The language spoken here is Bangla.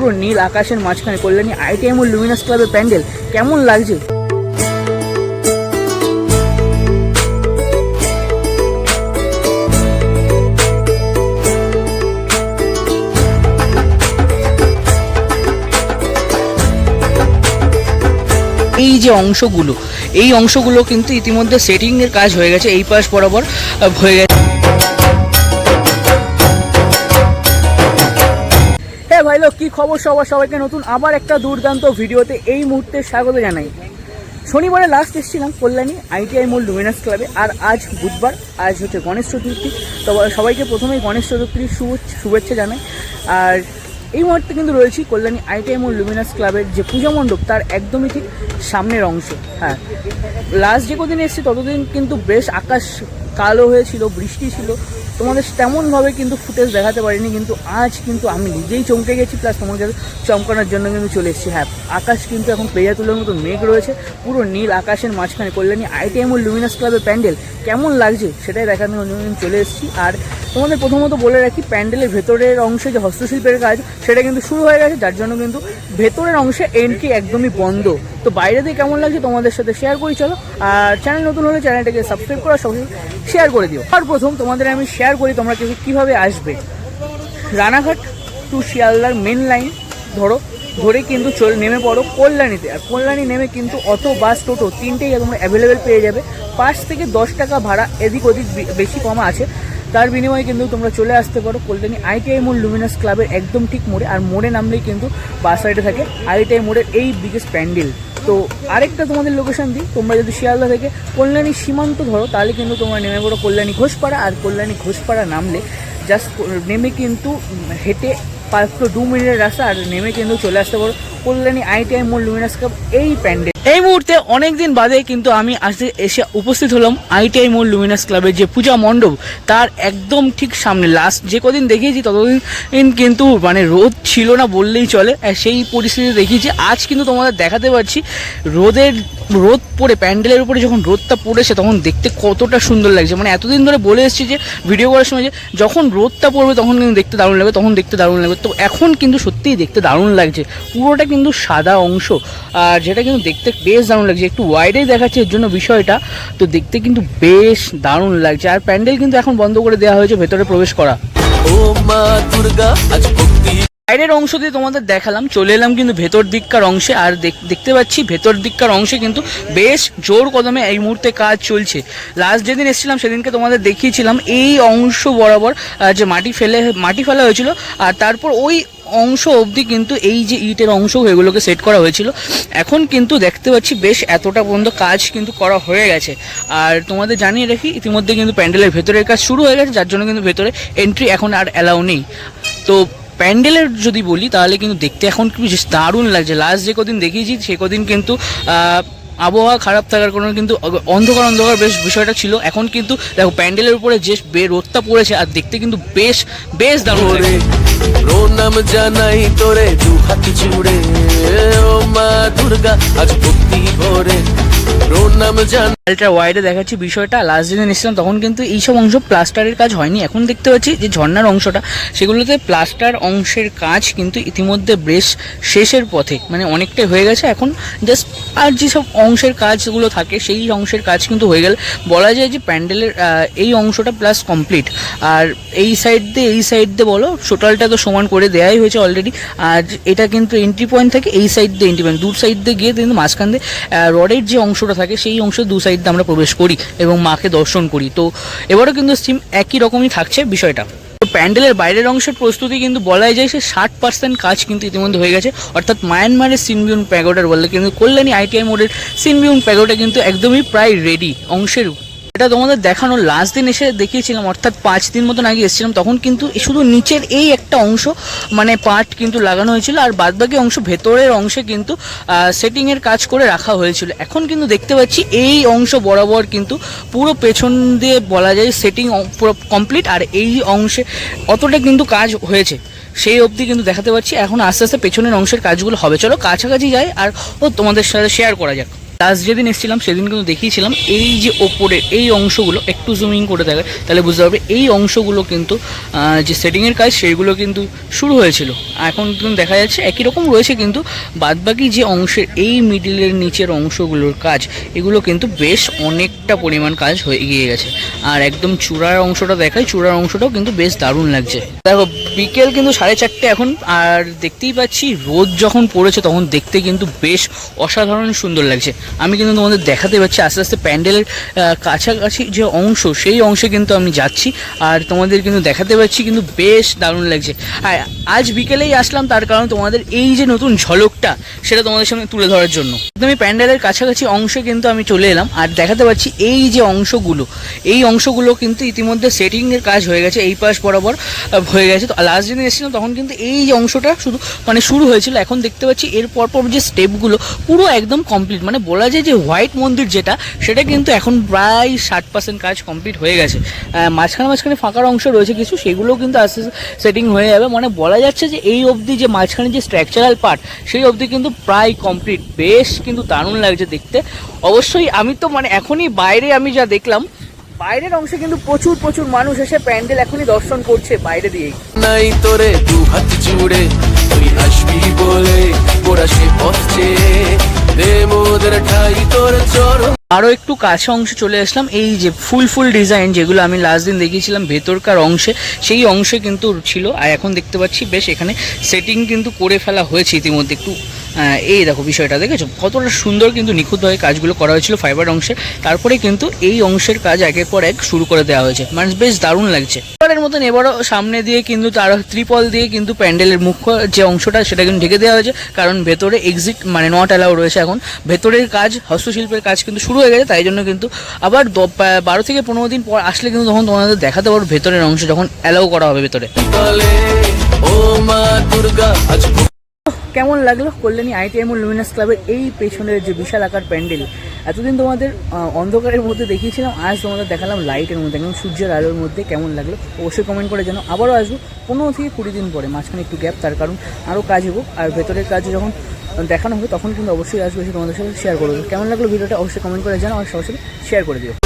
পুরো নীল আকাশের মাঝখানে কল্যাণী আইটিএম ও লুমিনাস ক্লাবের প্যান্ডেল, কেমন লাগছে? এই যে অংশগুলো, এই অংশগুলো কিন্তু ইতিমধ্যে সেটিং এর কাজ হয়ে গেছে, এই পাশ বরাবর হয়ে গেছে। হ্যাঁ ভাইলো কি খবর সবার? সবাইকে নতুন আবার একটা দুর্দান্ত ভিডিওতে এই মুহূর্তে স্বাগত জানাই। শনিবারে লাস্ট এসেছিলাম কল্যাণী আইটিআই মোল লুমিনাস ক্লাবে আর আজ বুধবার, আজ হচ্ছে গণেশ চতুর্থী। তো সবাইকে প্রথমেই গণেশ চতুর্থীর শুভ- শুভেচ্ছা জানাই। আর এই মুহূর্তে কিন্তু রয়েছি কল্যাণী আইটিআই মোল লুমিনাস ক্লাবের যে পূজা মণ্ডপ, তার একদমই ঠিক সামনের অংশ। হ্যাঁ লাস্ট যে কদিন এসেছি, ততদিন কিন্তু বেশ আকাশ কালো হয়েছিল, বৃষ্টি ছিল। তোমাদের তেমনভাবে কিন্তু ফুটেজ দেখাতে পারিনি, কিন্তু আজ কিন্তু আমি নিজেই চমকে গেছি প্লাস তোমাদের চমকানোর জন্য কিন্তু চলে এসেছি। হ্যাঁ আকাশ কিন্তু এখন পেজা তুলোর মতো মেঘ রয়েছে, পুরো নীল আকাশের মাঝখানে কল্যাণী আইটিএম ও লুমিনাস ক্লাবের প্যান্ডেল কেমন লাগছে সেটাই দেখানোর জন্য চলে এসেছি। আর তোমাদের প্রথমত বলে রাখি, প্যান্ডেলের ভেতরের অংশে যে হস্তশিল্পের কাজ, সেটা কিন্তু শুরু হয়ে গেছে, যার জন্য কিন্তু ভেতরের অংশে এন্ট্রি একদমই বন্ধ। তো বাইরে দিয়ে কেমন লাগছে তোমাদের সাথে শেয়ার করি, চলো। আর চ্যানেল নতুন হলে চ্যানেলটাকে সাবস্ক্রাইব করা সঙ্গে শেয়ার করে দিও। আর প্রথম তোমাদের আমি শেয়ার করি তোমরা কিন্তু কীভাবে আসবে। রানাঘাট টু শিয়ালদার মেন লাইন ধরো, ধরে কিন্তু চল, নেমে পড়ো কল্যাণীতে। আর কল্যাণী নেমে কিন্তু অটো বাস টোটো তিনটেই তোমরা অ্যাভেলেবেল পেয়ে যাবে। পাঁচ থেকে দশ টাকা ভাড়া এদিক ওদিক বেশি কমা আছে। তার বিনিময়ে কিন্তু তোমরা চলে আসতে পারো কল্যাণী আইটিআই মোড় লুমিনাস ক্লাবের একদম ঠিক মোড়ে, আর মোড়ে নামলেই কিন্তু বাস সাইডে থাকে আইটিআই মোড়ের এই বিগেস্ট প্যান্ডেল। তো আরেকটা তোমাদের লোকেশন দিই, তোমরা যদি শিয়ালদা থেকে কল্যাণী সীমান্ত ধরো, তাহলে কিন্তু তোমরা নেমে পড়ো কল্যাণী ঘোষপাড়া, আর কল্যাণী ঘোষপাড়া নামলে জাস্ট নেমে কিন্তু হেঁটে মাত্র দু মিনিটের রাস্তা, আর নেমে কিন্তু চলে আসতে পারো কল্যাণী আইটিআই মোড় লুমিনাস ক্লাব এই প্যান্ডেল। এই মুহূর্তে অনেক দিন বাদে কিন্তু আমি আজকে এসে উপস্থিত হলাম আইটিআই মোল লুমিনাস ক্লাবের যে পূজা মণ্ডপ, তার একদম ঠিক সামনে। লাস্ট যে কদিন দেখিয়েছি, ততদিন কিন্তু মানে রোদ ছিল না বললেই চলে। সেই পরিস্থিতি দেখিয়েছি। আজ কিন্তু তোমাদের দেখাতে পারছি রোদের রোদ পড়ে, প্যান্ডেলের উপরে যখন রোদটা পড়েছে তখন দেখতে কতটা সুন্দর লাগছে। মানে এতদিন ধরে বলে এসেছি যে ভিডিও করার সময় যে, যখন রোদটা পড়বে তখন কিন্তু দেখতে দারুণ লাগবে, তখন দেখতে দারুণ লাগবে। তো এখন কিন্তু সত্যিই দেখতে দারুণ লাগছে। পুরোটা কিন্তু সাদা অংশ। আর যেটা কিন্তু দেখতে বেশ দারুণ লাগছে। একটু ওয়াইডেই দেখাচ্ছে, এর জন্য বিষয়টা। তো দেখতে কিন্তু বেশ দারুণ লাগছে। আর প্যান্ডেল কিন্তু এখন বন্ধ করে দেওয়া হয়েছে, ভেতরে প্রবেশ করা। ও মা দুর্গা, আজ বাইরের অংশ দিয়ে তোমাদের দেখালাম, চলে এলাম কিন্তু ভেতর দিককার অংশে, আর দেখতে পাচ্ছি ভেতর দিককার অংশে কিন্তু বেশ জোর কদমে এই মুহূর্তে কাজ চলছে। লাস্ট যেদিন এসেছিলাম, সেদিনকে তোমাদের দেখিয়েছিলাম, এই অংশ বরাবর যে মাটি ফেলে, মাটি ফেলা হয়েছিল, আর তারপর ওই অংশ অবধি কিন্তু এই যে ইটের অংশ, এগুলোকে সেট করা হয়েছিল। এখন কিন্তু দেখতে পাচ্ছি বেশ এতটা পর্যন্ত কাজ কিন্তু করা হয়ে গেছে। আর তোমাদের জানিয়ে রাখি, ইতিমধ্যে কিন্তু প্যান্ডেলের ভেতরের কাজ শুরু হয়ে গেছে, যার জন্য কিন্তু ভেতরে এন্ট্রি এখন আর অ্যালাউ নেই। তো প্যান্ডেলের যদি বলি, তাহলে কিন্তু দেখতে এখন বেশ দারুণ লাগছে। লাস্ট যে কদিন দেখিয়েছি, সে কদিন কিন্তু আবহাওয়া খারাপ থাকার কারণে কিন্তু অন্ধকার অন্ধকার বেশ বিষয়টা ছিল। এখন কিন্তু দেখো, প্যান্ডেলের উপরে যে রোদটা পড়েছে, আর দেখতে কিন্তু বেশ বেশ দারুণ প্রণাম জানাই তোরে, দু হাত জুড়ে। ও মা দুর্গা, আজ ভক্তি ভরে। প্রণাম জান আলট্রা ওয়াইডে দেখাচ্ছি বিষয়টা লাস্ট দিনে এসেছিলাম, তখন কিন্তু এইসব অংশ প্লাস্টারের কাজ হয়নি। এখন দেখতে পাচ্ছি যে ঝর্ণার অংশটা, সেগুলোতে প্লাস্টার অংশের কাজ কিন্তু ইতিমধ্যে বেশ শেষের পথে মানে অনেকটাই হয়ে গেছে। এখন জাস্ট আর যেসব অংশের কাজগুলো থাকে, সেই অংশের কাজ কিন্তু হয়ে গেলে। বলা যায় যে প্যান্ডেলের এই অংশটা প্লাস কমপ্লিট আর এই সাইড দিয়ে এই সাইড দিয়ে বলো টোটালটা তো সমান করে দেওয়াই হয়েছে অলরেডি আর এটা কিন্তু এন্ট্রি পয়েন্ট থাকে এই সাইড দিয়ে এন্ট্রি পয়েন্ট দু সাইড দিয়ে গিয়ে কিন্তু মাঝখান দিয়ে রডের যে অংশটা থাকে সেই অংশ দু সাইড দিয়ে আমরা প্রবেশ করি এবং মাকে দর্শন করি। তো এবারও কিন্তু সিম একই রকমই থাকছে বিষয়টা। প্যান্ডেলের বাইরের অংশের প্রস্তুতি কিন্তু বলাই যায়, সে ষাট পার্সেন্ট কাজ কিন্তু ইতিমধ্যে হয়ে গেছে। অর্থাৎ মায়ানমারের সিনবিউন প্যাগোডার বললে কিন্তু কল্যাণী আইটিআই মোডের সিনবিউন প্যাগোডা কিন্তু একদমই প্রায় রেডি অংশের এটা তোমাদের দেখানো লাস্ট দিন এসে দেখিয়েছিলাম, অর্থাৎ পাঁচ দিন মতন আগে এসেছিলাম, তখন কিন্তু শুধু নিচের এই একটা অংশ মানে পার্ট কিন্তু লাগানো হয়েছিল, আর বাদবাকি অংশ ভেতরের অংশে কিন্তু সেটিংয়ের কাজ করে রাখা হয়েছিল। এখন কিন্তু দেখতে পাচ্ছি এই অংশ বরাবর কিন্তু পুরো পেছন দিয়ে বলা যায় সেটিং পুরো কমপ্লিট আর এই অংশে অতটা কিন্তু কাজ হয়েছে। সেই অবধি কিন্তু দেখাতে পাচ্ছি এখন আস্তে আস্তে পেছনের অংশের কাজগুলো হবে। চলো কাছাকাছি যাই, আর ও তোমাদের সাথে শেয়ার করা যাক। লাস্ট যেদিন এসেছিলাম, সেদিন কিন্তু দেখিয়েছিলাম, এই যে ওপরের এই অংশগুলো, একটু জুমিং করে থাকে তাহলে বুঝতে পারবে, এই অংশগুলো কিন্তু যে সেটিংয়ের কাজ, সেইগুলো কিন্তু শুরু হয়েছিল। এখন কিন্তু দেখা যাচ্ছে, একই রকম রয়েছে কিন্তু, বাদবাকি যে অংশের, এই মিডিলের নিচের অংশগুলোর কাজ, এগুলো কিন্তু বেশ অনেকটা পরিমাণ কাজ হয়ে গিয়ে গেছে। আর একদম চূড়ার অংশটা দেখায়, চূড়ার অংশটাও কিন্তু বেশ দারুণ লাগছে। দেখো, বিকেল কিন্তু সাড়ে চারটে এখন, আর দেখতেই পাচ্ছি, রোদ যখন পড়েছে, তখন দেখতে কিন্তু বেশ অসাধারণ সুন্দর লাগছে। আমি কিন্তু তোমাদের দেখাতে পাচ্ছি আস্তে আস্তে প্যান্ডেলের কাছাকাছি যে অংশ, সেই অংশে কিন্তু আমি যাচ্ছি। আর তোমাদের কিন্তু দেখাতে পাচ্ছি কিন্তু বেশ দারুণ লাগছে। আর আজ বিকেলেই আসলাম, তার কারণ তোমাদের এই যে নতুন ঝলকটা, সেটা তোমাদের সামনে তুলে ধরার জন্য। একদমই প্যান্ডেলের কাছাকাছি অংশে কিন্তু আমি চলে এলাম, আর দেখাতে পাচ্ছি এই যে অংশগুলো। এই অংশগুলো কিন্তু ইতিমধ্যে সেটিংয়ের কাজ হয়ে গেছে, এই পাশ বরাবর হয়ে গেছে। তো লাস্ট দিন এসেছিলাম, তখন কিন্তু এই যে অংশটা শুধু মানে শুরু হয়েছিল, এখন দেখতে পাচ্ছি এর পরপর যে স্টেপগুলো পুরো একদম কমপ্লিট মানে বলা যায় যে হোয়াইট মন্দির যেটা, সেটা কিন্তু এখন প্রায় ষাট পার্সেন্ট কাজ কমপ্লিট হয়ে গেছে। মাঝখানে মাঝখানে ফাঁকার অংশ রয়েছে কিছু, সেগুলোও কিন্তু আস্তে সেটিং হয়ে যাবে। মানে বলা যাচ্ছে যে এই অবধি যে মাঝখানে যে স্ট্রাকচারাল পার্ট সেই অবধি কিন্তু প্রায় কমপ্লিট বেশ কিন্তু দারুণ লাগছে দেখতে। অবশ্যই আমি তো মানে এখনই বাইরে আমি যা দেখলাম, বাইরের অংশে কিন্তু প্রচুর প্রচুর মানুষ এসে প্যান্ডেল এখনই দর্শন করছে বাইরে দিয়েই। নাই তোরে দু হাত জুড়ে তুই আসবি বলে। আরও একটু কাছে অংশে চলে আসলাম। এই যে ফুল ফুল ডিজাইন যেগুলো আমি লাস্ট দিন দেখিয়েছিলাম, ভেতরকার অংশে, সেই অংশে কিন্তু ছিল। আর এখন দেখতে পাচ্ছি, বেশ এখানে সেটিং কিন্তু করে ফেলা হয়েছে ইতিমধ্যে। একটু এই দেখো বিষয়টা, দেখেছ? কতটা সুন্দর কিন্তু নিখুঁতভাবে কাজগুলো করা হয়েছিল ফাইবার অংশে। তারপরে কিন্তু এই অংশের কাজ একের পর এক শুরু করে দেওয়া হয়েছে। মানে বেশ দারুণ লাগছে। এবারের মতন এবারও সামনে দিয়ে কিন্তু তার ত্রিপল দিয়ে কিন্তু প্যান্ডেলের মুখ্য যে অংশটা, সেটা কিন্তু ঢেকে দেওয়া হয়েছে। কারণ ভেতরে এক্সিট মানে নট অ্যালাউ রয়েছে এখন। ভেতরের কাজ, হস্তশিল্পের কাজ কিন্তু শুরু হয়ে গেছে। তাই জন্য কিন্তু আবার বারো থেকে পনেরো দিন পর আসলে কিন্তু তখন তোমাদের দেখাতে পারব ভেতরের অংশ যখন অ্যালাউ করা হবে ভেতরে। ও মা দুর্গা কেমন লাগল? কল্যাণী আইটিএম লুমিনাস ক্লাবের এই পেছনের যে বিশাল আকার প্যান্ডেল, এতদিন তোমাদের অন্ধকারের মধ্যে দেখিয়েছিলাম, আজ তোমাদের দেখালাম লাইটের মধ্যে, একদম সূর্যের আলোর মধ্যে কেমন লাগল? অবশ্যই কমেন্ট করে জানো আবারও আসব পনেরো থেকে কুড়ি দিন পরে, মাঝখানে একটু গ্যাপ তার কারণ আরও কাজ হোক আর ভেতরের কাজ যখন দেখানো হবে, তখন কিন্তু অবশ্যই আসব তোমাদের সাথে শেয়ার করব। কেমন লাগল ভিডিওটা? অবশ্যই কমেন্ট করে জানো আর সবার সাথে শেয়ার করে দিও।